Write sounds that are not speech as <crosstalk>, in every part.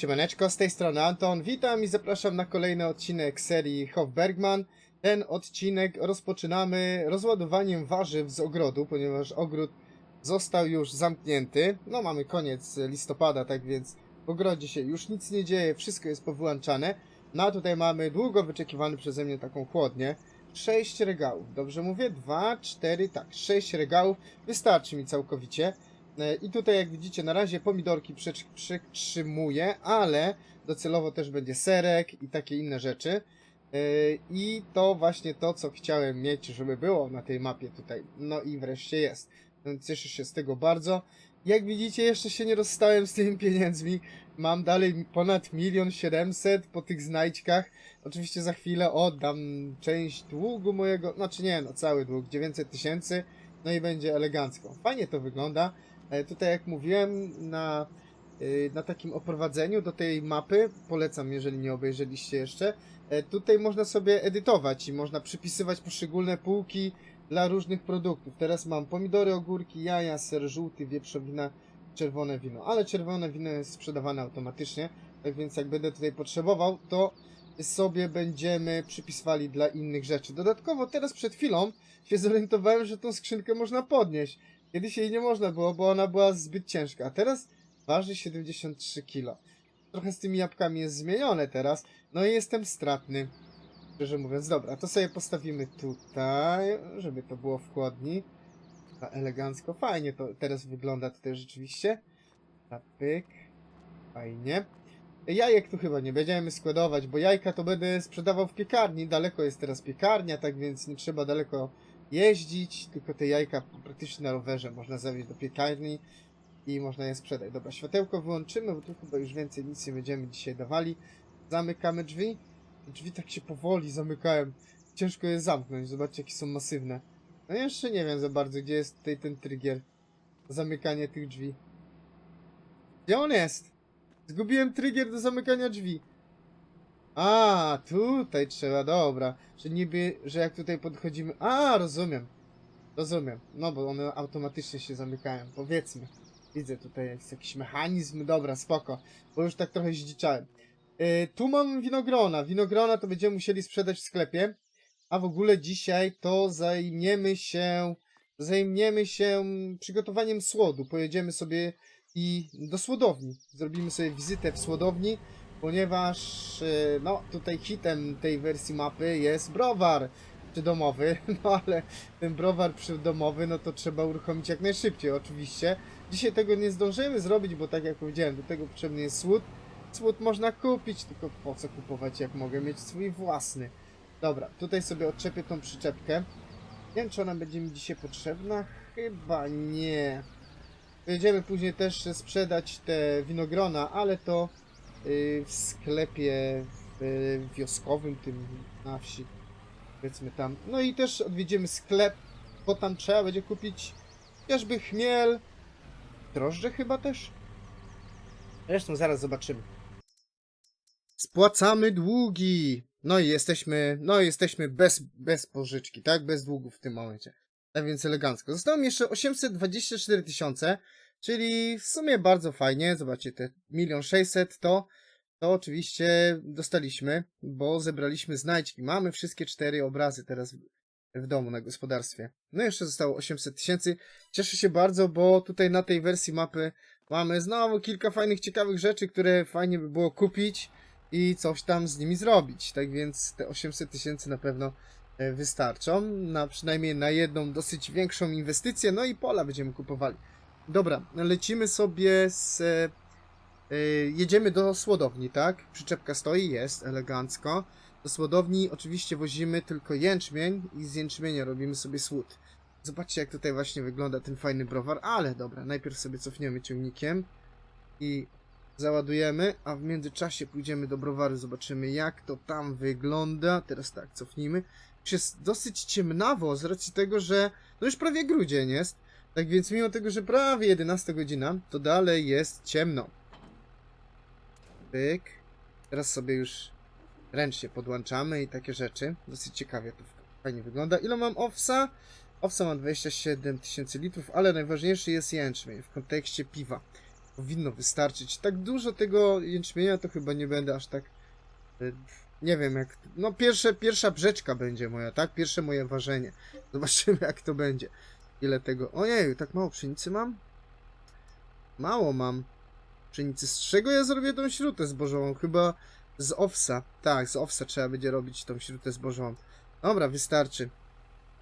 Siemaneczko, z tej strony Anton. Witam i zapraszam na kolejny odcinek serii Hofbergman. Ten odcinek rozpoczynamy rozładowaniem warzyw z ogrodu, ponieważ ogród został już zamknięty. No mamy koniec listopada, tak więc w ogrodzie się już nic nie dzieje, wszystko jest powyłączane. No a tutaj mamy długo wyczekiwany przeze mnie taką chłodnię. Sześć regałów, dobrze mówię? Dwa, cztery, tak, sześć regałów. Wystarczy mi całkowicie. E, I tutaj jak widzicie na razie pomidorki przy- przytrzymuję, ale docelowo też będzie serek i takie inne rzeczy. E, I to właśnie to, co chciałem mieć, żeby było na tej mapie tutaj. No i wreszcie jest. Cieszę się z tego bardzo. Jak widzicie, jeszcze się nie rozstałem z tymi pieniędzmi. Mam dalej ponad milion siedemset po tych znajdźkach. Oczywiście za chwilę oddam część długu mojego, znaczy nie, no cały dług, 900 tysięcy. No i będzie elegancko. Fajnie to wygląda. E, Tutaj jak mówiłem na, y, na takim oprowadzeniu do tej mapy, polecam jeżeli nie obejrzeliście jeszcze, e, tutaj można sobie edytować i można przypisywać poszczególne półki dla różnych produktów. Teraz mam pomidory, ogórki, jaja, ser żółty, wieprzowina, czerwone wino, ale czerwone wino jest sprzedawane automatycznie, tak więc jak będę tutaj potrzebował, to sobie będziemy przypisywali dla innych rzeczy. Dodatkowo teraz przed chwilą się zorientowałem, że tą skrzynkę można podnieść. Kiedyś jej nie można było, bo ona była zbyt ciężka, a teraz waży 73 kg. Trochę z tymi jabłkami jest zmienione teraz, no i jestem stratny. Szczerze mówiąc, dobra, to sobie postawimy tutaj, żeby to było w chłodni. Elegancko, fajnie to teraz wygląda tutaj rzeczywiście. Ta pyk, fajnie. Jajek tu chyba nie będziemy składować, bo jajka to będę sprzedawał w piekarni. Daleko jest teraz piekarnia, tak więc nie trzeba daleko jeździć, tylko te jajka praktycznie na rowerze można zawieźć do piekarni i można je sprzedać. Dobra, światełko wyłączymy, bo tu chyba już więcej nic nie będziemy dzisiaj dawali. Zamykamy drzwi. Drzwi tak się powoli zamykają. Ciężko je zamknąć, zobaczcie jakie są masywne. No jeszcze nie wiem za bardzo, gdzie jest tutaj ten trigger. Zamykanie tych drzwi. Gdzie on jest? Zgubiłem trigger do zamykania drzwi. A, tutaj trzeba, dobra. Że niby, że jak tutaj podchodzimy. A, rozumiem. Rozumiem. No bo one automatycznie się zamykają, powiedzmy. Widzę tutaj jest jakiś mechanizm, dobra, spoko. Bo już tak trochę zdziczałem. Yy, tu mam winogrona. Winogrona to będziemy musieli sprzedać w sklepie. A w ogóle dzisiaj to zajmiemy się. Zajmiemy się przygotowaniem słodu. Pojedziemy sobie i do słodowni. Zrobimy sobie wizytę w słodowni ponieważ e, no tutaj hitem tej wersji mapy jest browar przydomowy, <laughs> no ale ten browar przydomowy no to trzeba uruchomić jak najszybciej oczywiście. Dzisiaj tego nie zdążymy zrobić, bo tak jak powiedziałem, do tego potrzebny jest słód. Słód można kupić, tylko po co kupować, jak mogę mieć swój własny. Dobra, tutaj sobie odczepię tą przyczepkę. Nie wiem, czy ona będzie mi dzisiaj potrzebna. Chyba nie. Będziemy później też sprzedać te winogrona, ale to y, w sklepie y, wioskowym, tym na wsi. Powiedzmy tam. No i też odwiedzimy sklep, bo tam trzeba będzie kupić chociażby chmiel, drożdże chyba też. Zresztą zaraz zobaczymy. Spłacamy długi. No i jesteśmy, no i jesteśmy bez, bez pożyczki, tak? Bez długów w tym momencie. Tak więc elegancko. Zostało mi jeszcze 824 tysiące, czyli w sumie bardzo fajnie. Zobaczcie, te 1 600 to, to oczywiście dostaliśmy, bo zebraliśmy znajdźki. Mamy wszystkie cztery obrazy teraz w, domu na gospodarstwie. No jeszcze zostało 800 tysięcy. Cieszę się bardzo, bo tutaj na tej wersji mapy mamy znowu kilka fajnych, ciekawych rzeczy, które fajnie by było kupić i coś tam z nimi zrobić. Tak więc te 800 tysięcy na pewno e, wystarczą, na przynajmniej na jedną dosyć większą inwestycję, no i pola będziemy kupowali. Dobra, lecimy sobie z... e, jedziemy do słodowni, tak? Przyczepka stoi, jest, elegancko. Do słodowni oczywiście wozimy tylko jęczmień i z jęczmienia robimy sobie słód. Zobaczcie jak tutaj właśnie wygląda ten fajny browar, ale dobra, najpierw sobie cofniemy ciągnikiem i załadujemy, a w międzyczasie pójdziemy do browaru, zobaczymy jak to tam wygląda. Teraz tak, cofnijmy. Już jest dosyć ciemnawo z racji tego, że no już prawie grudzień jest. Tak więc mimo tego, że prawie 11 godzina, to dalej jest ciemno. Pyk. Teraz sobie już ręcznie podłączamy i takie rzeczy. Dosyć ciekawie to fajnie wygląda. Ile mam owsa? Owsa ma 27 tysięcy litrów, ale najważniejszy jest jęczmień w kontekście piwa. powinno wystarczyć. Tak dużo tego jęczmienia to chyba nie będę aż tak. y, Nie wiem jak. No pierwsze, pierwsza brzeczka będzie moja, tak? Pierwsze moje ważenie. Zobaczymy jak to będzie. Ile tego. Ojej, tak mało pszenicy mam? Mało mam pszenicy. Z czego ja zrobię tą śrutę zbożową? Chyba z owsa. Tak, z owsa trzeba będzie robić tą śrutę zbożową. Dobra, wystarczy.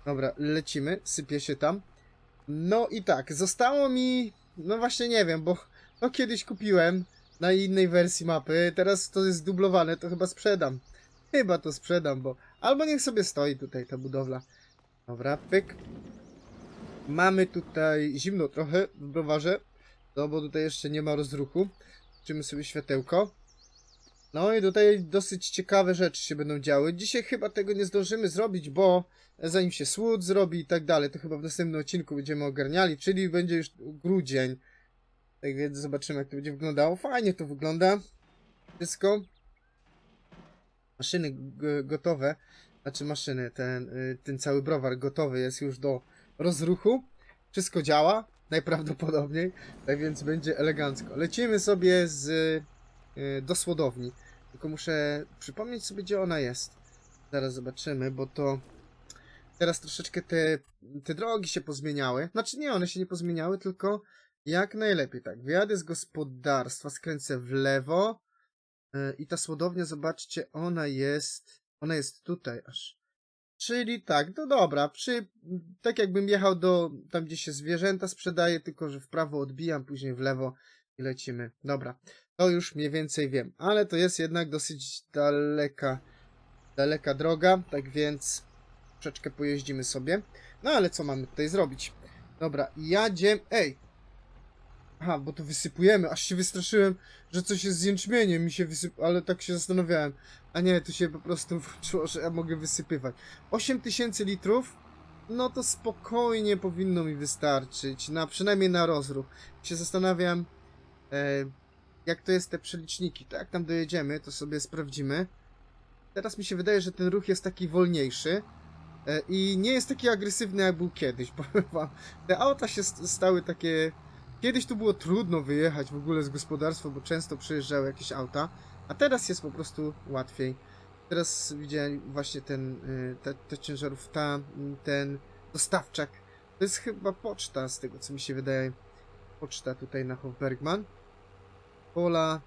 Dobra, lecimy. Sypie się tam. No i tak, zostało mi. No właśnie nie wiem, bo no kiedyś kupiłem na innej wersji mapy. Teraz to jest dublowane, to chyba sprzedam. Chyba to sprzedam, bo. Albo niech sobie stoi tutaj ta budowla. Dobra, pyk. Mamy tutaj zimno trochę w browarze. No bo tutaj jeszcze nie ma rozruchu. Czymy sobie światełko. No i tutaj dosyć ciekawe rzeczy się będą działy. Dzisiaj chyba tego nie zdążymy zrobić, bo zanim się słód zrobi i tak dalej, to chyba w następnym odcinku będziemy ogarniali, czyli będzie już grudzień. Tak więc zobaczymy, jak to będzie wyglądało. Fajnie to wygląda. Wszystko. Maszyny gotowe. Znaczy maszyny, ten, y, ten cały browar gotowy jest już do rozruchu. Wszystko działa, najprawdopodobniej. Tak więc będzie elegancko. Lecimy sobie z y, do słodowni. Tylko muszę przypomnieć sobie, gdzie ona jest. Zaraz zobaczymy, bo to teraz troszeczkę te, te drogi się pozmieniały. Znaczy nie, one się nie pozmieniały, tylko jak najlepiej tak. Wyjadę z gospodarstwa, skręcę w lewo y, i ta słodownia, zobaczcie, ona jest, ona jest tutaj aż. Czyli tak, no dobra, przy, tak jakbym jechał do, tam gdzie się zwierzęta sprzedaje, tylko że w prawo odbijam, później w lewo i lecimy. Dobra, to już mniej więcej wiem, ale to jest jednak dosyć daleka, daleka droga, tak więc troszeczkę pojeździmy sobie. No ale co mamy tutaj zrobić? Dobra, jadzie, ej! Aha, bo to wysypujemy, aż się wystraszyłem, że coś jest z jęczmieniem, mi się wysyp... ale tak się zastanawiałem. A nie, tu się po prostu <laughs> włączyło, że ja mogę wysypywać. 8000 litrów, no to spokojnie powinno mi wystarczyć, na, przynajmniej na rozruch. Się zastanawiam, e, jak to jest te przeliczniki, to jak tam dojedziemy, to sobie sprawdzimy. Teraz mi się wydaje, że ten ruch jest taki wolniejszy e, i nie jest taki agresywny, jak był kiedyś, <laughs> powiem. Te auta się st- stały takie... Kiedyś tu było trudno wyjechać w ogóle z gospodarstwa, bo często przyjeżdżały jakieś auta, a teraz jest po prostu łatwiej. Teraz widziałem właśnie ten, y, te, te ciężarów, ta, ten dostawczak. To jest chyba poczta, z tego co mi się wydaje. Poczta tutaj na Hofbergman. Pola.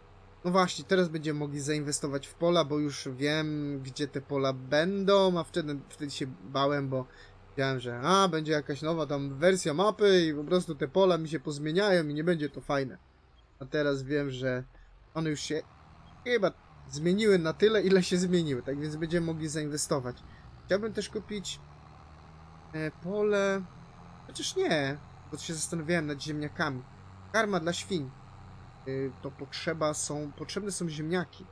No właśnie, teraz będziemy mogli zainwestować w pola, bo już wiem, gdzie te pola będą, a wtedy, wtedy się bałem, bo wiedziałem, że a, będzie jakaś nowa tam wersja mapy i po prostu te pola mi się pozmieniają i nie będzie to fajne. A teraz wiem, że one już się chyba zmieniły na tyle, ile się zmieniły, tak więc będziemy mogli zainwestować. Chciałbym też kupić e, pole, chociaż nie, bo się zastanawiałem nad ziemniakami. Karma dla świń. Y, to potrzeba są, potrzebne są ziemniaki,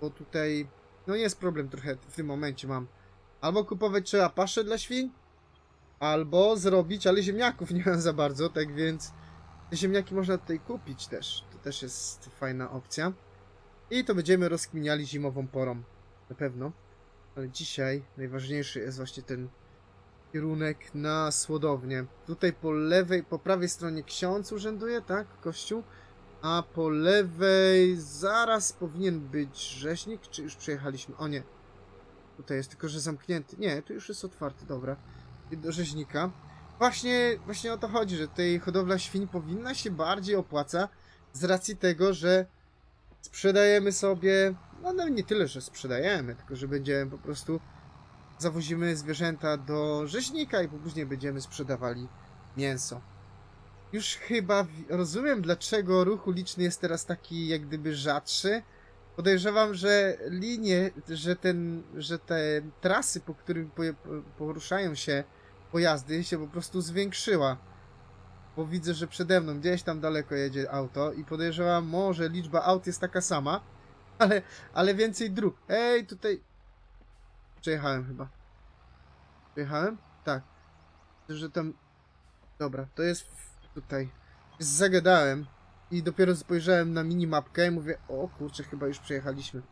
bo tutaj, no jest problem trochę w tym momencie mam. Albo kupować trzeba paszę dla świń, albo zrobić, ale ziemniaków nie mam za bardzo, tak więc ziemniaki można tutaj kupić też. To też jest fajna opcja. I to będziemy rozkminiali zimową porą. Na pewno. Ale dzisiaj najważniejszy jest właśnie ten kierunek na słodownię. Tutaj po lewej, po prawej stronie ksiądz urzęduje, tak? Kościół. A po lewej zaraz powinien być rzeźnik, czy już przejechaliśmy? O nie. Tutaj jest tylko, że zamknięty. Nie, tu już jest otwarty, dobra. Rzeźnika. Właśnie, właśnie o to chodzi, że tutaj hodowla świń powinna się bardziej opłaca z racji tego, że sprzedajemy sobie, no, no nie tyle, że sprzedajemy, tylko że będziemy po prostu zawozimy zwierzęta do rzeźnika i później będziemy sprzedawali mięso. Już chyba rozumiem, dlaczego ruch uliczny jest teraz taki jak gdyby rzadszy. Podejrzewam, że linie, że ten, że te trasy, po którym poruszają się pojazdy, się po prostu zwiększyła. Bo widzę, że przede mną gdzieś tam daleko jedzie auto i podejrzewam, może liczba aut jest taka sama, <laughs> ale, ale więcej dróg. Ej, tutaj... Przejechałem chyba. Przejechałem? Tak. Że tam... Dobra, to jest tutaj. Zagadałem i dopiero spojrzałem na minimapkę i mówię, o kurczę, chyba już przejechaliśmy.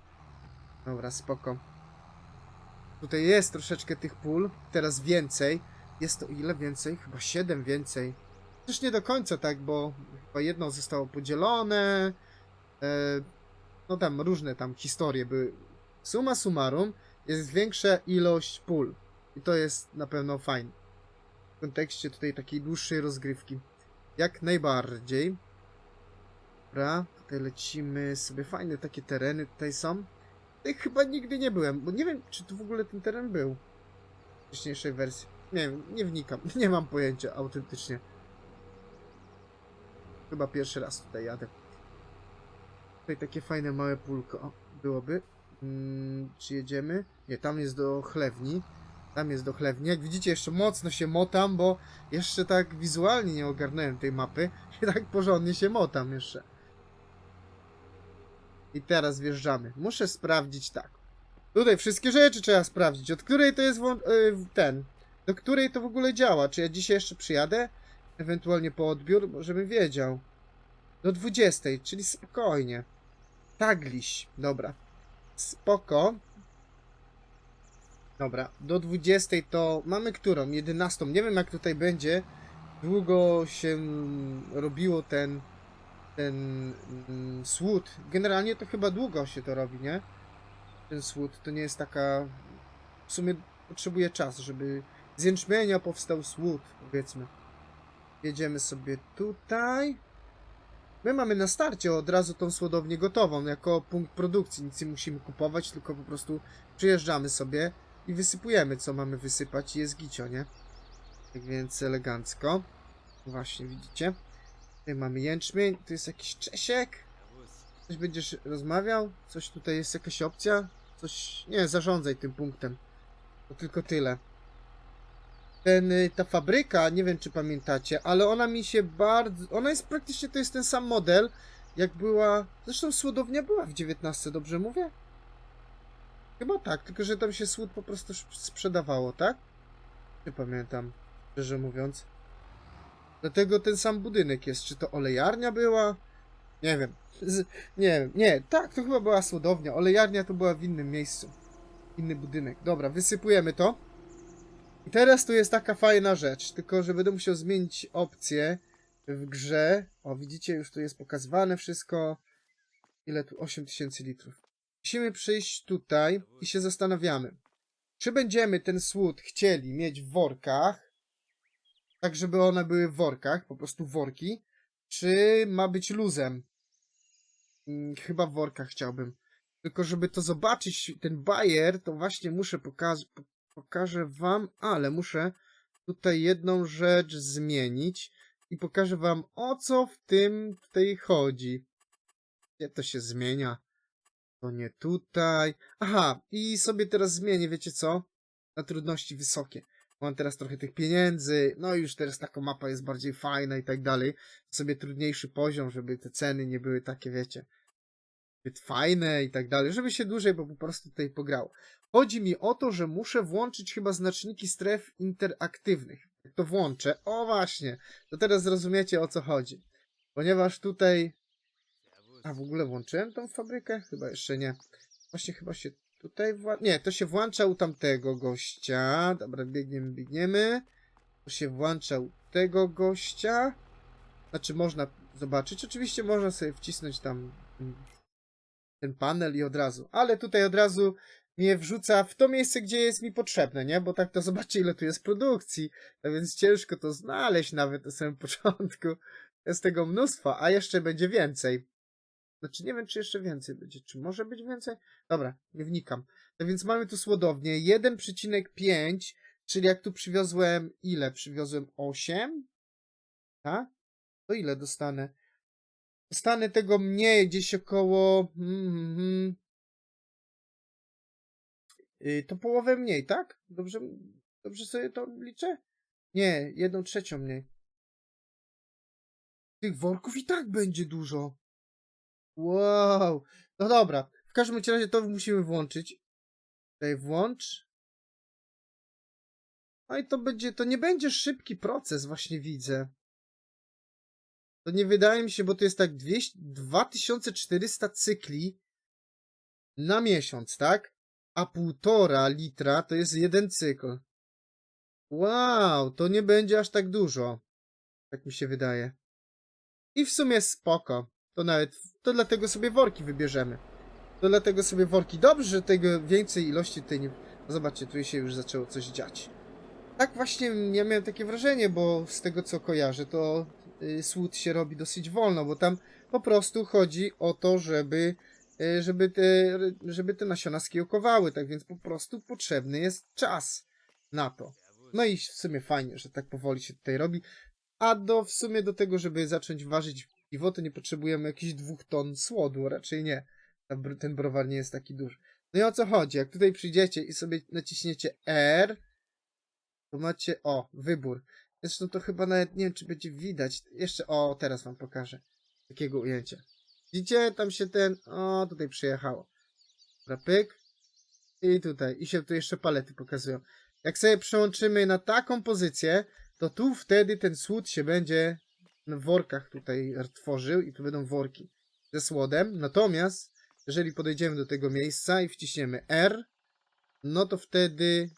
Dobra, spoko. Tutaj jest troszeczkę tych pól, teraz więcej. Jest to ile więcej? Chyba 7 więcej. Też nie do końca tak, bo chyba jedno zostało podzielone. E, no tam różne tam historie były. Suma summarum jest większa ilość pól. I to jest na pewno fajne. W kontekście tutaj takiej dłuższej rozgrywki. Jak najbardziej. Dobra, tutaj lecimy sobie. Fajne takie tereny tutaj są. Tutaj chyba nigdy nie byłem, bo nie wiem, czy tu w ogóle ten teren był. W wcześniejszej wersji. Nie wiem, nie wnikam. <laughs> Nie mam pojęcia autentycznie. Chyba pierwszy raz tutaj jadę. Tutaj takie fajne małe pólko o, byłoby. Mm, czy jedziemy? Nie, tam jest do chlewni. Tam jest do chlewni. Jak widzicie, jeszcze mocno się motam, bo jeszcze tak wizualnie nie ogarnąłem tej mapy. <laughs> I tak porządnie się motam jeszcze. I teraz wjeżdżamy. Muszę sprawdzić tak. Tutaj wszystkie rzeczy trzeba sprawdzić. Od której to jest y, ten? Do której to w ogóle działa? Czy ja dzisiaj jeszcze przyjadę? Ewentualnie po odbiór, żebym wiedział. Do 20, czyli spokojnie. Tagliś. Dobra. Spoko. Dobra, do 20 to mamy którą? 11. Nie wiem jak tutaj będzie. Długo się robiło ten ten mm, słód. Generalnie to chyba długo się to robi, nie? Ten słód to nie jest taka. W sumie potrzebuje czas, żeby z jęczmienia powstał słód, powiedzmy. Jedziemy sobie tutaj. My mamy na starcie od razu tą słodownię gotową, jako punkt produkcji. Nic nie musimy kupować, tylko po prostu przyjeżdżamy sobie i wysypujemy, co mamy wysypać i jest gicio, nie? Tak więc elegancko. Właśnie, widzicie? Tutaj mamy jęczmień, tu jest jakiś Czesiek. Coś będziesz rozmawiał? Coś tutaj jest jakaś opcja? Coś... Nie, zarządzaj tym punktem. To tylko tyle. Ten, y, ta fabryka, nie wiem czy pamiętacie, ale ona mi się bardzo... Ona jest praktycznie, to jest ten sam model, jak była... Zresztą słodownia była w 19, dobrze mówię? Chyba tak, tylko że tam się słód po prostu sprzedawało, tak? Nie pamiętam, szczerze mówiąc. Dlatego ten sam budynek jest. Czy to olejarnia była? Nie wiem. Z, nie wiem. Nie, tak, to chyba była słodownia. Olejarnia to była w innym miejscu. Inny budynek. Dobra, wysypujemy to. I teraz tu jest taka fajna rzecz. Tylko, że będę musiał zmienić opcję w grze. O, widzicie, już tu jest pokazywane wszystko. Ile tu? 8000 litrów. Musimy przyjść tutaj i się zastanawiamy. Czy będziemy ten słód chcieli mieć w workach, tak żeby one były w workach, po prostu worki, czy ma być luzem? Mm, Chyba w workach chciałbym. Tylko żeby to zobaczyć, ten bajer, to właśnie muszę pokazać, pokażę wam, ale muszę tutaj jedną rzecz zmienić i pokażę wam o co w tym tutaj chodzi. Gdzie to się zmienia? To nie tutaj. Aha, i sobie teraz zmienię, wiecie co? Na trudności wysokie mam teraz trochę tych pieniędzy, no i już teraz taka mapa jest bardziej fajna i tak dalej. Sobie trudniejszy poziom, żeby te ceny nie były takie, wiecie, zbyt fajne i tak dalej, żeby się dłużej bo po prostu tutaj pograło. Chodzi mi o to, że muszę włączyć chyba znaczniki stref interaktywnych. Jak to włączę, o właśnie, to teraz zrozumiecie o co chodzi. Ponieważ tutaj... A w ogóle włączyłem tą fabrykę? Chyba jeszcze nie. Właśnie chyba się Tutaj wła... Nie, to się włącza u tamtego gościa. Dobra, biegniemy, biegniemy. To się włącza u tego gościa. Znaczy można zobaczyć. Oczywiście można sobie wcisnąć tam mm, ten panel i od razu. Ale tutaj od razu mnie wrzuca w to miejsce, gdzie jest mi potrzebne, nie? Bo tak to <laughs> zobaczcie, ile tu jest produkcji. A więc ciężko to znaleźć nawet na samym <laughs> początku. Jest tego mnóstwo, a jeszcze będzie więcej. Znaczy nie wiem, czy jeszcze więcej będzie. Czy może być więcej? Dobra, nie wnikam. No więc mamy tu słodownię 1,5, czyli jak tu przywiozłem ile? Przywiozłem 8? Tak? To ile dostanę? Dostanę tego mniej, gdzieś około... Mm, mm, to połowę mniej, tak? Dobrze, dobrze sobie to liczę? Nie, jedną trzecią mniej. Tych worków i tak będzie dużo. Wow. No dobra. W każdym razie to musimy włączyć. Tutaj włącz. No i to będzie, to nie będzie szybki proces, właśnie widzę. To nie wydaje mi się, bo to jest tak 200, 2400 cykli na miesiąc, tak? A półtora litra to jest jeden cykl. Wow, to nie będzie aż tak dużo. Tak mi się wydaje. I w sumie spoko. To nawet, to dlatego sobie worki wybierzemy. To dlatego sobie worki. Dobrze, że tego więcej ilości tutaj nie... No zobaczcie, tu się już zaczęło coś dziać. Tak właśnie ja miałem takie wrażenie, bo z tego co kojarzę, to y, słód się robi dosyć wolno, bo tam po prostu chodzi o to, żeby, y, żeby, te, żeby te nasiona skiełkowały, tak więc po prostu potrzebny jest czas na to. No i w sumie fajnie, że tak powoli się tutaj robi. A do w sumie do tego, żeby zacząć ważyć piwo, to nie potrzebujemy jakichś dwóch ton słodu, raczej nie. Ten browar nie jest taki duży. No i o co chodzi? Jak tutaj przyjdziecie i sobie naciśniecie R, to macie, o, wybór. Zresztą to chyba nawet nie wiem, czy będzie widać. Jeszcze, o, teraz wam pokażę. Takiego ujęcia. Widzicie? Tam się ten, o, tutaj przyjechało. Dobra. I tutaj. I się tu jeszcze palety pokazują. Jak sobie przełączymy na taką pozycję, to tu wtedy ten słód się będzie w workach tutaj tworzył i tu będą worki ze słodem. Natomiast, jeżeli podejdziemy do tego miejsca i wciśniemy R, no to wtedy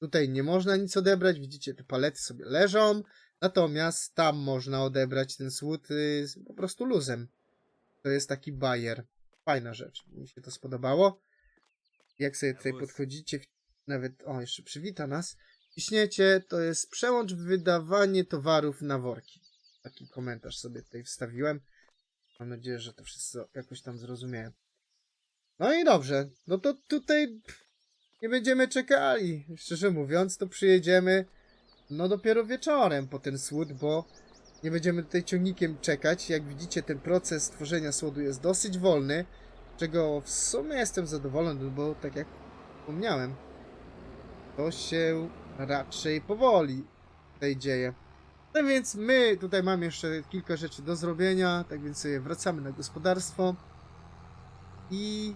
tutaj nie można nic odebrać. Widzicie, te palety sobie leżą. Natomiast tam można odebrać ten słód y, po prostu luzem. To jest taki bajer. Fajna rzecz. Mi się to spodobało. Jak sobie tutaj podchodzicie, nawet, o, jeszcze przywita nas. Ciśniecie, to jest przełącz wydawanie towarów na worki. Taki komentarz sobie tutaj wstawiłem. Mam nadzieję, że to wszyscy jakoś tam zrozumiałem. No i dobrze. No to tutaj nie będziemy czekali. Szczerze mówiąc, to przyjedziemy no dopiero wieczorem po ten słód, bo nie będziemy tutaj ciągnikiem czekać. Jak widzicie, ten proces tworzenia słodu jest dosyć wolny, czego w sumie jestem zadowolony, bo tak jak wspomniałem, to się raczej powoli tutaj dzieje. No więc my tutaj mamy jeszcze kilka rzeczy do zrobienia, tak więc wracamy na gospodarstwo i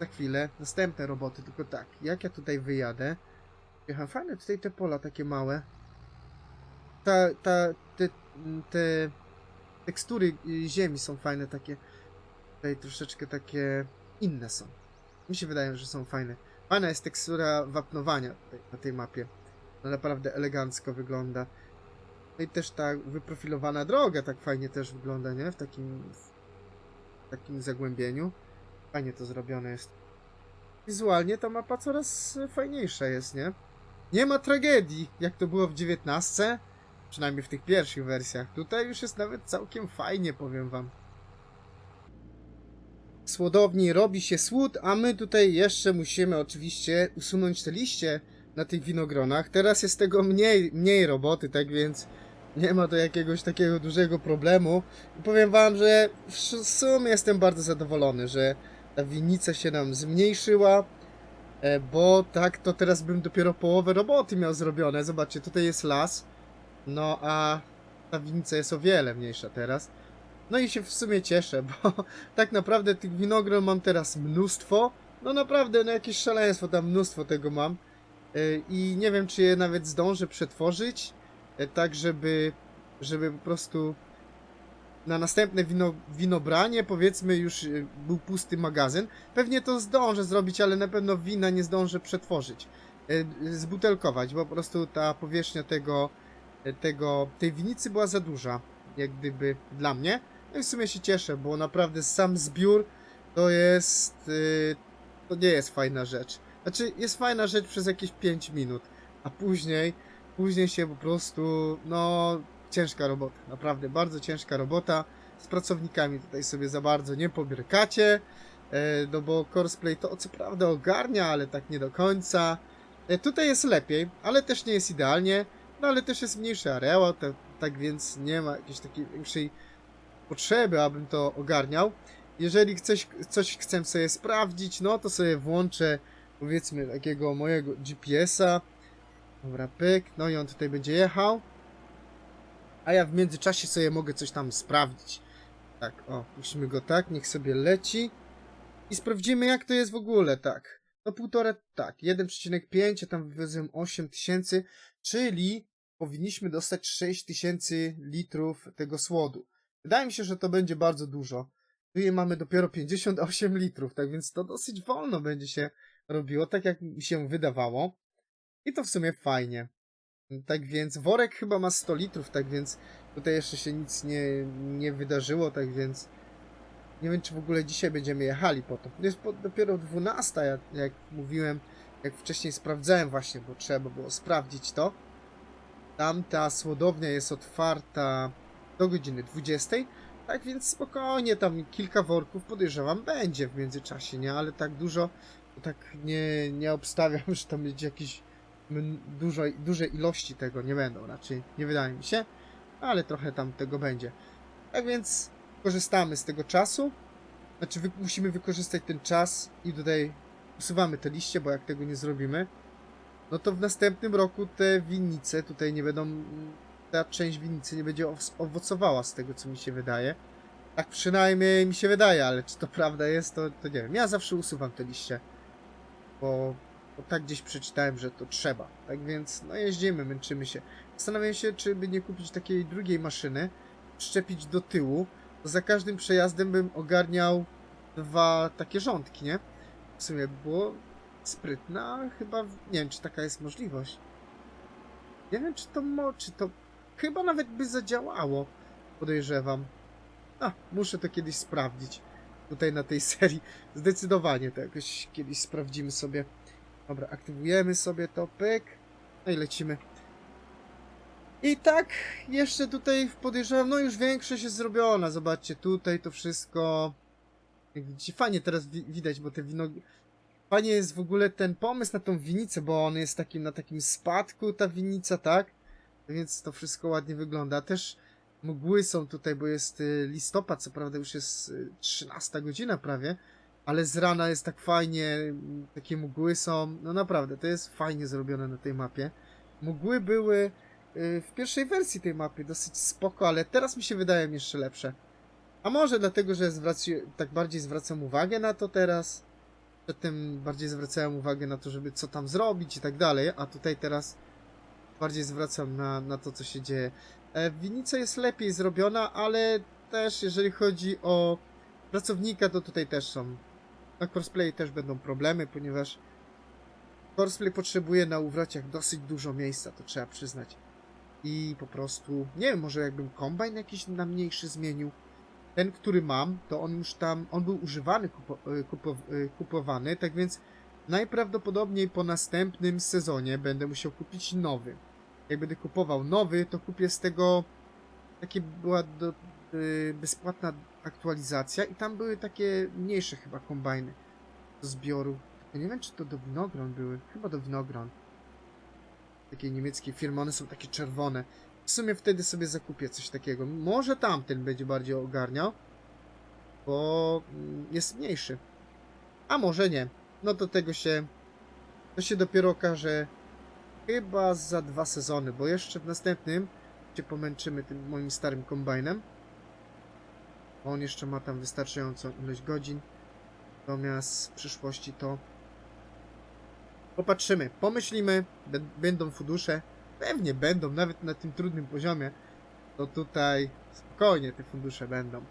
za chwilę następne roboty, tylko tak, jak ja tutaj wyjadę, Jechałem, fajne tutaj te pola takie małe. Ta, ta, te, te tekstury y, ziemi są fajne takie. Tutaj troszeczkę takie inne są. Mi się wydaje, że są fajne. Fajna jest tekstura wapnowania tutaj, na tej mapie. Naprawdę elegancko wygląda. No i też ta wyprofilowana droga tak fajnie też wygląda, nie? W takim, w takim zagłębieniu. Fajnie to zrobione jest. Wizualnie ta mapa coraz fajniejsza jest, nie? Nie ma tragedii, jak to było w 19. Przynajmniej w tych pierwszych wersjach. Tutaj już jest nawet całkiem fajnie, powiem wam. Słodowni robi się słód, a my tutaj jeszcze musimy oczywiście usunąć te liście na tych winogronach. Teraz jest tego mniej, mniej roboty, tak więc nie ma to jakiegoś takiego dużego problemu. I powiem wam, że w sumie jestem bardzo zadowolony, że ta winnica się nam zmniejszyła. E, Bo tak to teraz bym dopiero połowę roboty miał zrobione. Zobaczcie, tutaj jest las. No a ta winnica jest o wiele mniejsza teraz. No i się w sumie cieszę, <laughs> bo tak naprawdę tych winogron mam teraz mnóstwo. No naprawdę, no jakieś szaleństwo, tam mnóstwo tego mam. E, I nie wiem, czy je nawet zdążę przetworzyć, tak żeby, żeby po prostu na następne wino, winobranie, powiedzmy, już y, był pusty magazyn. Pewnie to zdążę zrobić, ale na pewno wina nie zdążę przetworzyć. Y, Zbutelkować, bo po prostu ta powierzchnia tego, tego, tej winicy była za duża, jak gdyby dla mnie. No i w sumie się cieszę, bo naprawdę sam zbiór to jest, to nie jest fajna rzecz. Znaczy, jest fajna rzecz przez jakieś 5 minut, a później, później się po prostu, no, ciężka robota, naprawdę bardzo ciężka robota. Z pracownikami tutaj sobie za bardzo nie pobierkacie, e, no bo Courseplay to co prawda ogarnia, ale tak nie do końca. E, Tutaj jest lepiej, ale też nie jest idealnie, no ale też jest mniejszy areał, te- tak więc nie ma jakiejś takiej większej potrzeby, abym to ogarniał. Jeżeli coś, coś chcę sobie sprawdzić, no to sobie włączę powiedzmy takiego mojego GPS-a. Dobra, pyk, no i on tutaj będzie jechał a ja w międzyczasie sobie mogę coś tam sprawdzić. Tak, o, musimy go tak, niech sobie leci. I sprawdzimy, jak to jest w ogóle, tak. No półtora, tak, 1,5, a tam wywiozłem 8 tysięcy, czyli powinniśmy dostać 6 tysięcy litrów tego słodu. Wydaje mi się, że to będzie bardzo dużo. Tu mamy dopiero 58 litrów, tak więc to dosyć wolno będzie się robiło, tak jak mi się wydawało. I to w sumie fajnie. Tak więc worek chyba ma 100 litrów, tak więc Tutaj jeszcze się nic nie, nie wydarzyło, tak więc nie wiem, czy w ogóle dzisiaj będziemy jechali po to. Jest po, dopiero 12, jak, jak mówiłem, jak wcześniej sprawdzałem właśnie, bo trzeba było sprawdzić to. Tamta słodownia jest otwarta do godziny 20. Tak więc spokojnie, tam kilka worków podejrzewam będzie w międzyczasie, nie? Ale tak dużo, tak nie, nie obstawiam, <laughs> że tam będzie jakieś m- dużo, duże ilości tego nie będą, raczej nie wydaje mi się, ale trochę tam tego będzie. Tak więc korzystamy z tego czasu, znaczy wy, musimy wykorzystać ten czas i tutaj usuwamy te liście, bo jak tego nie zrobimy, no to w następnym roku te winnice tutaj nie będą, ta część winnicy nie będzie ow- owocowała z tego, co mi się wydaje. Tak przynajmniej mi się wydaje, ale czy to prawda jest, to, to nie wiem. Ja zawsze usuwam te liście, bo, bo tak gdzieś przeczytałem, że to trzeba. Tak więc, no jeździmy, męczymy się. Zastanawiam się, czy by nie kupić takiej drugiej maszyny, szczepić do tyłu, to za każdym przejazdem bym ogarniał dwa takie rządki, nie? W sumie by było sprytne, a chyba, nie wiem, czy taka jest możliwość. Nie wiem, czy to, mo, czy to chyba nawet by zadziałało, podejrzewam. A, muszę to kiedyś sprawdzić. Tutaj na tej <laughs> serii. Zdecydowanie to jakoś kiedyś sprawdzimy sobie. Dobra, aktywujemy sobie to, pyk. No i lecimy. I tak, jeszcze tutaj podejrzewam, no już większość jest zrobiona. Zobaczcie, tutaj to wszystko. Jak widzicie, fajnie teraz wi widać, bo te wino. Fajnie jest w ogóle ten pomysł na tą winnicę, bo on jest takim na takim spadku, ta winnica, tak? Więc to wszystko ładnie wygląda. Też mgły są tutaj, bo jest y, listopad, co prawda już jest y, 13 godzina prawie, ale z rana jest tak fajnie, takie mgły są, no naprawdę, to jest fajnie zrobione na tej mapie. Mgły były y, w pierwszej wersji tej mapy dosyć spoko, ale teraz mi się wydają jeszcze lepsze. A może dlatego, że zwraci, tak bardziej zwracam uwagę na to teraz. Przedtem bardziej zwracałem uwagę na to, żeby co tam zrobić i tak dalej, a tutaj teraz bardziej zwracam na, na to, co się dzieje. E, Winnica jest lepiej zrobiona, ale też jeżeli chodzi o pracownika, to tutaj też są. Na crossplay też będą problemy, ponieważ crossplay potrzebuje na uwrociach dosyć dużo miejsca, to trzeba przyznać. I po prostu, nie wiem, może jakbym kombajn jakiś na mniejszy zmienił. Ten, który mam, to on już tam, on był używany, kupo, e, kupo, e, kupowany, tak więc najprawdopodobniej po następnym sezonie będę musiał kupić nowy. Jak będę kupował nowy, to kupię z tego takie była do, bezpłatna aktualizacja i tam były takie mniejsze chyba kombajny do zbioru. Ja nie wiem, czy to do winogron były. Chyba do winogron. Takiej niemieckiej firmy, one są takie czerwone. W sumie wtedy sobie zakupię coś takiego. Może tamten będzie bardziej ogarniał, bo mm, jest mniejszy. A może nie. No do tego się. To się dopiero okaże chyba za dwa sezony, bo jeszcze w następnym się pomęczymy tym moim starym kombajnem. Bo on jeszcze ma tam wystarczającą ilość godzin. Natomiast w przyszłości to popatrzymy, pomyślimy, bę- będą fundusze. Pewnie będą, nawet na tym trudnym poziomie. To tutaj spokojnie te fundusze będą.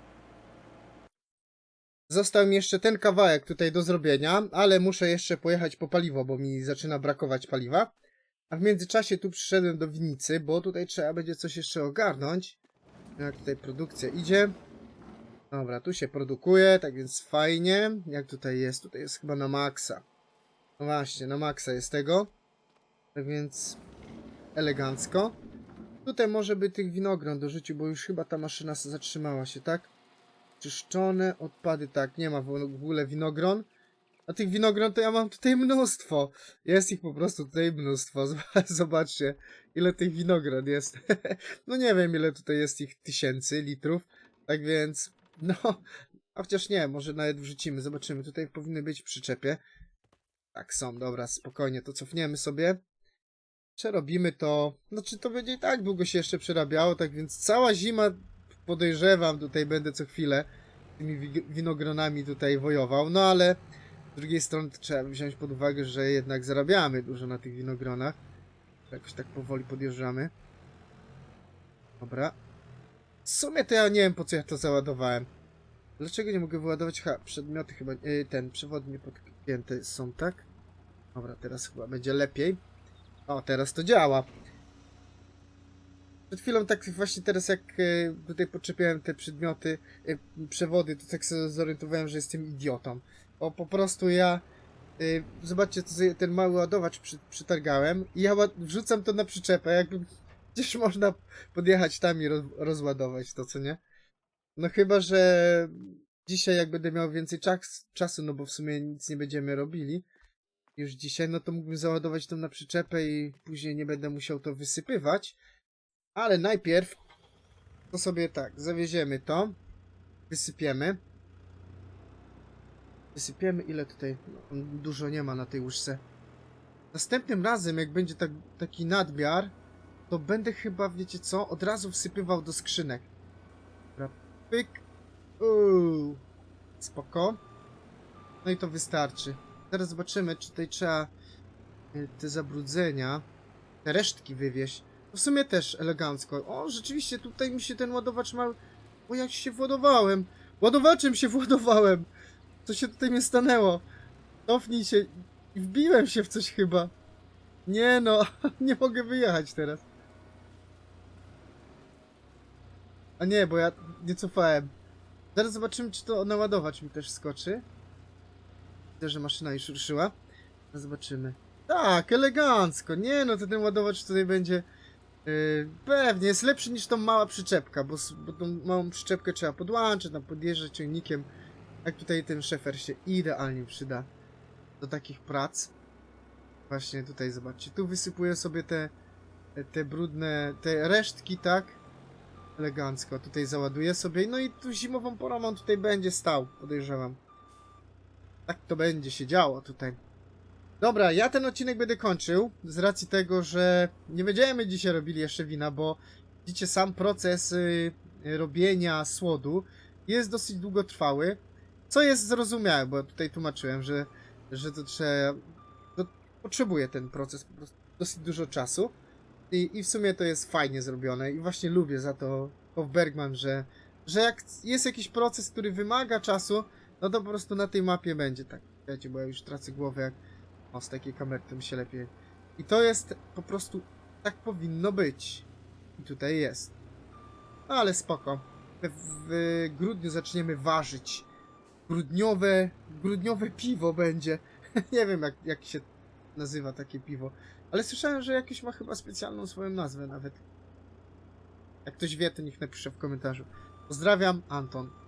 Został mi jeszcze ten kawałek tutaj do zrobienia, ale muszę jeszcze pojechać po paliwo, bo mi zaczyna brakować paliwa. A w międzyczasie tu przyszedłem do winnicy, bo tutaj trzeba będzie coś jeszcze ogarnąć. Jak tutaj produkcja idzie. Dobra, tu się produkuje, tak więc fajnie. Jak tutaj jest? Tutaj jest chyba na maksa. No właśnie, na maksa jest tego. Tak więc elegancko. Tutaj może by tych winogron dorzucił, bo już chyba ta maszyna zatrzymała się, tak? Czyszczone odpady, tak, nie ma w ogóle winogron. A tych winogron to ja mam tutaj mnóstwo. Jest ich po prostu tutaj mnóstwo. <laughs> Zob- Zobaczcie, ile tych winogron jest. <laughs> no nie wiem, ile tutaj jest ich tysięcy litrów. Tak więc, no, a chociaż nie, może nawet wrzucimy, zobaczymy. Tutaj powinny być przyczepie. Tak, są, dobra, spokojnie, to cofniemy sobie. Przerobimy to. Znaczy, to będzie i tak długo się jeszcze przerabiało, tak więc cała zima, podejrzewam, tutaj będę co chwilę tymi wi- winogronami tutaj wojował. No ale z drugiej strony trzeba wziąć pod uwagę, że jednak zarabiamy dużo na tych winogronach. Jakoś tak powoli podjeżdżamy. Dobra. W sumie to ja nie wiem po co ja to załadowałem. Dlaczego nie mogę wyładować? Ha, przedmioty chyba, yy, ten, przewodnie podpięte są, tak? Dobra, teraz chyba będzie lepiej. O, teraz to działa. Przed chwilą tak właśnie teraz jak e, tutaj podczepiałem te przedmioty, e, przewody, to tak sobie zorientowałem, że jestem idiotą. Bo po prostu ja, e, zobaczcie, ten mały ładowacz przy, przytargałem i ja wrzucam to na przyczepę, jakby przecież można podjechać tam i roz, rozładować to, co nie? No chyba, że dzisiaj jak będę miał więcej czas, czasu, no bo w sumie nic nie będziemy robili już dzisiaj, no to mógłbym załadować to na przyczepę i później nie będę musiał to wysypywać. Ale najpierw to sobie tak, zawieziemy to, wysypiemy. Wysypiemy ile tutaj? No, dużo nie ma na tej łyżce. Następnym razem, jak będzie tak, taki nadmiar, to będę chyba, wiecie co, od razu wsypywał do skrzynek. Dobra, pyk. Uuu. Spoko. No i to wystarczy. Teraz zobaczymy, czy tutaj trzeba y, te zabrudzenia, te resztki wywieźć. W sumie też elegancko. O, rzeczywiście tutaj mi się ten ładowacz ma... O, jak się władowałem. Ładowaczem się <laughs> władowałem. Co się tutaj mnie stanęło? Cofnij się. Wbiłem się w coś chyba. Nie no, <laughs> nie mogę wyjechać teraz. A nie, bo ja nie cofałem. Zaraz zobaczymy, czy to naładowacz mi też skoczy. Widzę, że maszyna już ruszyła. Zobaczymy. Tak, elegancko. Nie no, to ten ładowacz tutaj będzie... Yy, pewnie, jest lepszy niż tą mała przyczepka, bo, bo tą małą przyczepkę trzeba podłączyć, tam podjeżdżać ciągnikiem. Jak tutaj ten szefer się idealnie przyda do takich prac. Właśnie tutaj zobaczcie, tu wysypuję sobie te, te brudne, te resztki, tak? Elegancko, tutaj załaduję sobie, no i tu zimową porą on tutaj będzie stał, podejrzewam. Tak to będzie się działo tutaj. Dobra, ja ten odcinek będę kończył z racji tego, że nie będziemy dzisiaj robili jeszcze wina, bo widzicie sam proces y, robienia słodu jest dosyć długotrwały, co jest zrozumiałe, bo tutaj tłumaczyłem, że, że to trzeba, to potrzebuje ten proces po prostu dosyć dużo czasu i, i w sumie to jest fajnie zrobione i właśnie lubię za to Hof Bergman, że, że jak jest jakiś proces, który wymaga czasu, no to po prostu na tej mapie będzie tak. Wiecie, bo ja już tracę głowę jak o, z takiej kamery to mi się lepiej. I to jest po prostu tak powinno być. I tutaj jest. No ale spoko. W, w grudniu zaczniemy ważyć. Grudniowe, grudniowe piwo będzie. <laughs> Nie wiem jak, jak się nazywa takie piwo. Ale słyszałem, że jakieś ma chyba specjalną swoją nazwę nawet. Jak ktoś wie, to niech napisze w komentarzu. Pozdrawiam, Anton.